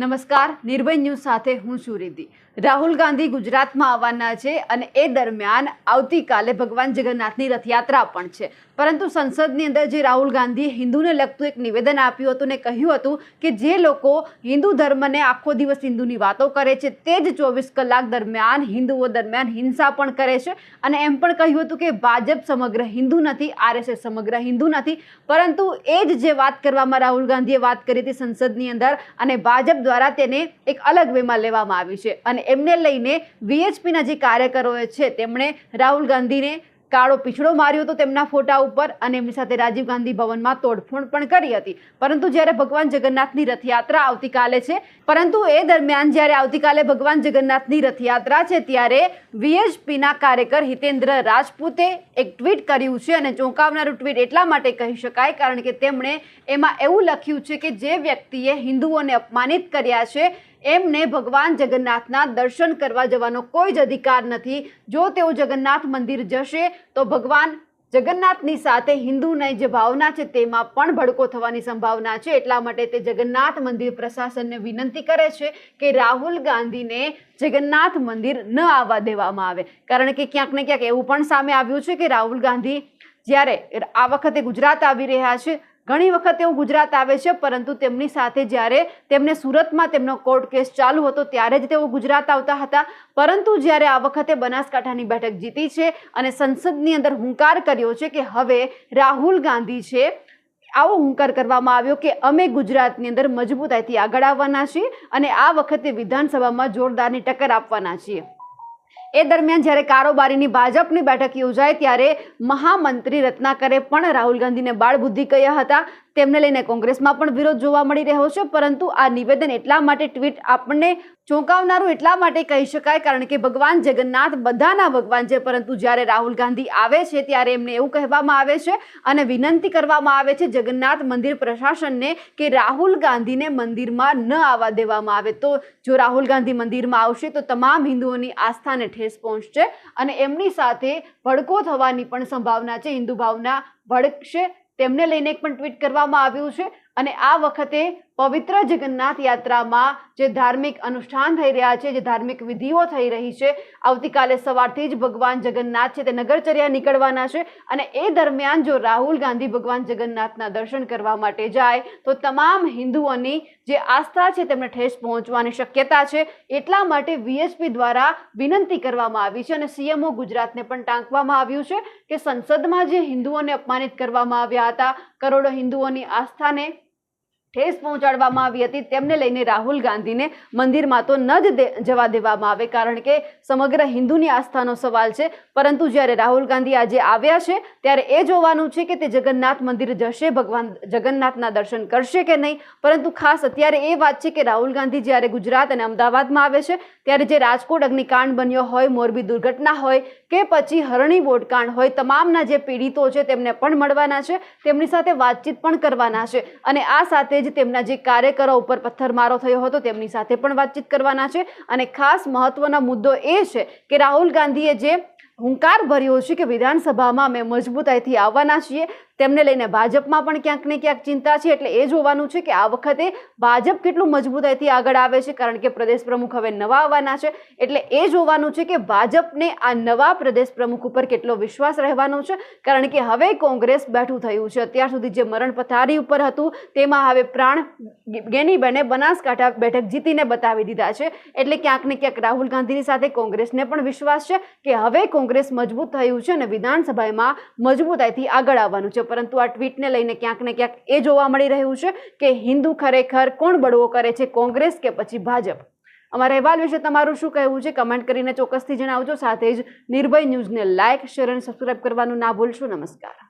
નમસ્કાર, નિર્ભય ન્યૂઝ સાથે હું છું રિદ્ધિ. રાહુલ ગાંધી ગુજરાતમાં આવવાના છે અને એ દરમિયાન આવતીકાલે ભગવાન જગન્નાથની રથયાત્રા પણ છે. પરંતુ સંસદની અંદર જે રાહુલ ગાંધીએ હિન્દુને લગતું એક નિવેદન આપ્યું હતું ને કહ્યું હતું કે જે લોકો હિન્દુ ધર્મને આખો દિવસ હિન્દુની વાતો કરે છે, તે જ ચોવીસ કલાક દરમિયાન, હિન્દુઓ દરમિયાન હિંસા પણ કરે છે. અને એમ પણ કહ્યું હતું કે ભાજપ સમગ્ર હિન્દુ નથી, આરએસએસ સમગ્ર હિન્દુ નથી. પરંતુ એ જ જે વાત કરવામાં રાહુલ ગાંધીએ વાત કરી હતી સંસદની અંદર અને ભાજપ દ્વારા તેને એક અલગ વેમાં લેવામાં આવી છે. અને એમને લઈને વીએચપીના જે કાર્યકરોએ છે, તેમણે રાહુલ ગાંધીને કાળો પીછડો માર્યો હતો તેમના ફોટા ઉપર અને એમની સાથે રાજીવ ગાંધી ભવનમાં તોડફોડ પણ કરી હતી. પરંતુ જ્યારે ભગવાન જગન્નાથની રથયાત્રા આવતીકાલે છે, પરંતુ એ દરમિયાન જ્યારે આવતીકાલે ભગવાન જગન્નાથની રથયાત્રા છે, ત્યારે વીએચપીના કાર્યકર હિતેન્દ્ર રાજપૂતે એક ટ્વીટ કર્યું છે અને ચોંકાવનારું ટ્વીટ એટલા માટે કહી શકાય, કારણ કે તેમણે એમાં એવું લખ્યું છે કે જે વ્યક્તિએ હિન્દુઓને અપમાનિત કર્યા છે એમને ભગવાન જગન્નાથના દર્શન કરવા જવાનો કોઈ જ અધિકાર નથી. જો તેઓ જગન્નાથ મંદિર જશે, તો ભગવાન જગન્નાથની સાથે હિન્દુની જે ભાવના છે, તેમાં પણ ભડકો થવાની સંભાવના છે. એટલા માટે તે જગન્નાથ મંદિર પ્રશાસનને વિનંતી કરે છે કે રાહુલ ગાંધીને જગન્નાથ મંદિર ન આવવા દેવામાં આવે. કારણ કે ક્યાંક ને ક્યાંક એવું પણ સામે આવ્યું છે કે રાહુલ ગાંધી જ્યારે આ વખતે ગુજરાત આવી રહ્યા છે ઘણી વખત તેઓ ગુજરાત આવે છે, પરંતુ તેમની સાથે જ્યારે તેમને સુરતમાં તેમનો કોર્ટ કેસ ચાલુ હતો, ત્યારે જ તેઓ ગુજરાત આવતા હતા. પરંતુ જ્યારે આ વખતે બનાસકાંઠાની બેઠક જીતી છે અને સંસદની અંદર હુંકાર કર્યો છે કે હવે રાહુલ ગાંધી છે, આવો હુંકાર કરવામાં આવ્યો કે અમે ગુજરાતની અંદર મજબૂતાઈથી આગળ આવવાના છીએ અને આ વખતે વિધાનસભામાં જોરદારની ટક્કર આપવાના છીએ. એ દરમિયાન જ્યારે કારોબારીની ભાજપની બેઠક યોજાય ત્યારે મહામંત્રી રત્નાકરે પણ રાહુલ ગાંધીને બાળબુદ્ધિ કહ્યા હતા. તેમને લઈને કોંગ્રેસમાં પણ વિરોધ જોવા મળી રહ્યો છે, પરંતુ આ નિવેદન એટલા માટે ટ્વીટ આપણને ચોંકાવનારું એટલા માટે કહી શકાય, કારણ કે ભગવાન જગન્નાથ બધાના ભગવાન છે, પરંતુ જ્યારે રાહુલ ગાંધી આવે છે, ત્યારે એમને એવું કહેવામાં આવે છે અને વિનંતી કરવામાં આવે છે, જગન્નાથ મંદિર પ્રશાસનને કે રાહુલ ગાંધીને મંદિરમાં ન આવવા દેવામાં આવે. તો જો રાહુલ ગાંધી મંદિરમાં આવશે, તો તમામ હિન્દુઓની આસ્થાને ઠેસ પહોંચશે અને એમની સાથે ભડકો થવાની પણ સંભાવના છે, હિન્દુ ભાવના ભડકશે તેમને લઈને પણ ટ્વીટ કરવામાં આવ્યું છે. અને આ વખતે પવિત્ર જગન્નાથ યાત્રામાં જે ધાર્મિક અનુષ્ઠાન થઈ રહ્યા છે, જે ધાર્મિક વિધિઓ થઈ રહી છે, આવતીકાલે સવારથી જ ભગવાન જગન્નાથ છે તે નગરચર્યા નીકળવાના છે અને એ દરમિયાન જો રાહુલ ગાંધી ભગવાન જગન્નાથના દર્શન કરવા માટે જાય, તો તમામ હિન્દુઓની જે આસ્થા છે તેમને ઠેસ પહોંચવાની શક્યતા છે. એટલા માટે વીએચપી દ્વારા વિનંતી કરવામાં આવી છે અને સીએમઓ ગુજરાતને પણ ટાંકવામાં આવ્યું છે કે સંસદમાં જે હિન્દુઓને અપમાનિત કરવામાં આવ્યા હતા, કરોડો હિન્દુઓની આસ્થાને ઠેસ પહોંચાડવામાં આવી હતી. તેમને લઈને રાહુલ ગાંધીને મંદિરમાં તો ન જ જવા દેવામાં આવે, કારણ કે સમગ્ર હિન્દુની આસ્થાનો સવાલ છે. પરંતુ જ્યારે રાહુલ ગાંધી આજે આવ્યા છે, ત્યારે એ જોવાનું છે કે તે જગન્નાથ મંદિર જશે, ભગવાન જગન્નાથના દર્શન કરશે કે નહીં? પરંતુ ખાસ અત્યારે એ વાત છે કે રાહુલ ગાંધી જ્યારે ગુજરાત અને અમદાવાદમાં આવે છે, ત્યારે જે રાજકોટ અગ્નિકાંડ બન્યો હોય, મોરબી દુર્ઘટના હોય કે પછી હરણી બોટકાંડ હોય, તમામના જે પીડિતો છે તેમને પણ મળવાના છે, તેમની સાથે વાતચીત પણ કરવાના છે. અને આ સાથે જ તેમના જે કાર્યકરો ઉપર પથ્થરમારો થયો હતો, તેમની સાથે પણ વાતચીત કરવાના છે. અને ખાસ મહત્વનો મુદ્દો એ છે કે રાહુલ ગાંધીએ જે હુંકાર ભર્યો છે કે વિધાનસભામાં અમે મજબૂતાઈથી આવવાના છીએ. તેમને લઈને ભાજપમાં પણ ક્યાંક ને ક્યાંક ચિંતા છે, એટલે એ જોવાનું છે કે આ વખતે ભાજપ કેટલું મજબૂતાઈથી આગળ આવે છે, કારણ કે પ્રદેશ પ્રમુખ હવે નવા આવવાના છે. એટલે એ જોવાનું છે કે ભાજપને આ નવા પ્રદેશ પ્રમુખ ઉપર કેટલો વિશ્વાસ રહેવાનો છે, કારણ કે હવે કોંગ્રેસ બેઠું થયું છે. અત્યાર સુધી જે મરણ પથારી ઉપર હતું, તેમાં હવે પ્રાણ ગેનીબેને બનાસકાંઠા બેઠક જીતીને બતાવી દીધા છે. એટલે ક્યાંક ને ક્યાંક રાહુલ ગાંધીની સાથે કોંગ્રેસને પણ વિશ્વાસ છે કે હવે કોંગ્રેસ મજબૂત થયું છે અને વિધાનસભામાં મજબૂતાઈથી આગળ આવવાનું છે. પરંતુ આ ટ્વીટને લઈને ક્યાંક ને ક્યાંક એ જોવા મળી રહ્યું છે કે હિન્દુ ખરેખર કોણ બળવો કરે છે, કોંગ્રેસ કે પછી ભાજપ? અમારા અહેવાલ વિશે તમારું શું કહેવું છે? કમેન્ટ કરીને ચોક્કસથી જણાવજો. સાથે જ નિર્ભય ન્યૂઝને લાઇક શેર અને સબસ્ક્રાઇબ કરવાનું ના ભૂલશો. નમસ્કાર.